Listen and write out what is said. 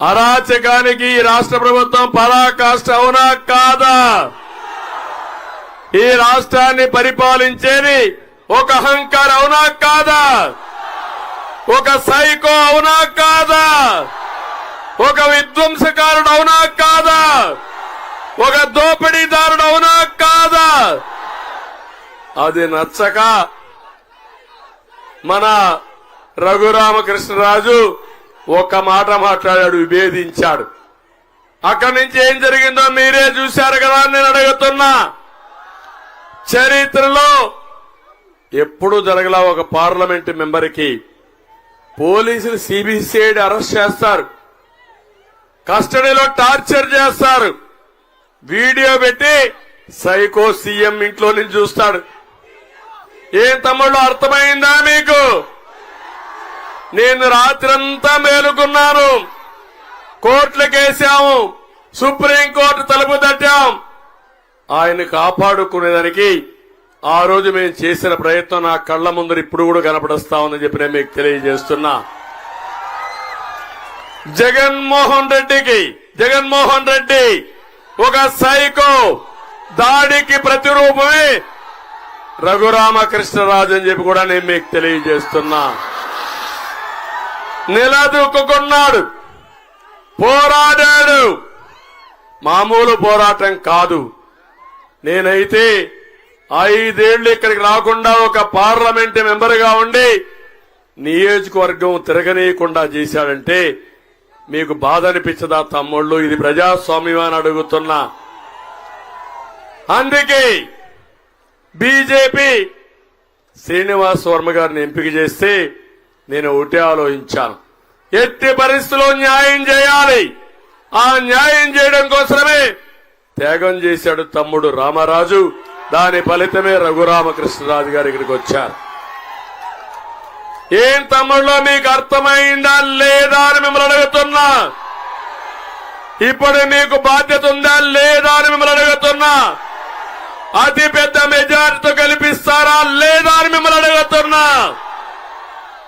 అరాచకానికి ఈ రాష్ట్ర ప్రభుత్వం పరాకాష్ట అవునా కాదా? ఈ రాష్ట్రాన్ని పరిపాలించేది ఒక అహంకారం అవునా కాదా? ఒక సైకో అవునా కాదా? ఒక విధ్వంసకారుడు అవునా కాదా? ఒక దోపిడీదారుడు అవునా కాదా? అది నచ్చక మన రఘురామకృష్ణరాజు ఒక మాట మాట్లాడాడు విభేదించాడు. అక్కడి నుంచి ఏం జరిగిందో మీరే చూశారు కదా నేను అడుగుతున్నా. చరిత్రలో ఎప్పుడు జరగల ఒక పార్లమెంట్ మెంబర్కి పోలీసులు సిబిసిఐడి అరెస్ట్ చేస్తారు. కస్టడీలో టార్చర్ చేస్తారు. వీడియో పెట్టి సైకో సీఎం ఇంట్లో నుంచి చూస్తాడు. ఏం తమ్ముళ్ళు అర్థమైందా మీకు? నేను రాత్రంతా మేలుకున్నాను. కోర్టులకేసాము సుప్రీంకోర్టు తలుపు తట్టాం. ఆయన కాపాడుకునేదానికి ఆ రోజు మేము చేసిన ప్రయత్నం నా కళ్ళ ముందర ఇప్పుడు కూడా కనపడస్తా ఉందని చెప్పి నేను మీకు తెలియజేస్తున్నా. జగన్మోహన్ రెడ్డికి జగన్మోహన్ రెడ్డి ఒక సైకో దాడికి ప్రతిరూపమే రఘురామకృష్ణరాజు అని చెప్పి కూడా నేను మీకు తెలియజేస్తున్నా. నిలదూకున్నాడు పోరాడాడు. మామూలు పోరాటం కాదు. నేనైతే ఐదేళ్ళు ఇక్కడికి రాకుండా ఒక పార్లమెంట్ మెంబర్గా ఉండి నియోజకవర్గం తిరగనీయకుండా చేశాడంటే మీకు బాధ అనిపించదా తమ్ముళ్ళు? ఇది ప్రజాస్వామ్యం అని అడుగుతున్నా. అందుకే బీజేపీ శ్రీనివాస్ వర్మ గారిని ఎంపిక చేస్తే నేను ఒకటే ఆలోచించాను. ఎట్టి పరిస్థితుల్లో న్యాయం చేయాలి. ఆ న్యాయం చేయడం కోసమే త్యాగం చేశాడు తమ్ముడు రామరాజు. దాని ఫలితమే రఘురామకృష్ణరాజు గారు ఇక్కడికి వచ్చారు. ఏం తమ్ముళ్ళో మీకు అర్థమైందా లేదా అని మిమ్మల్ని అడుగుతున్నా. ఇప్పుడు మీకు బాధ్యత ఉందా లేదా అని మిమ్మల్ని అడుగుతున్నా. అతి పెద్ద మెజారిటీతో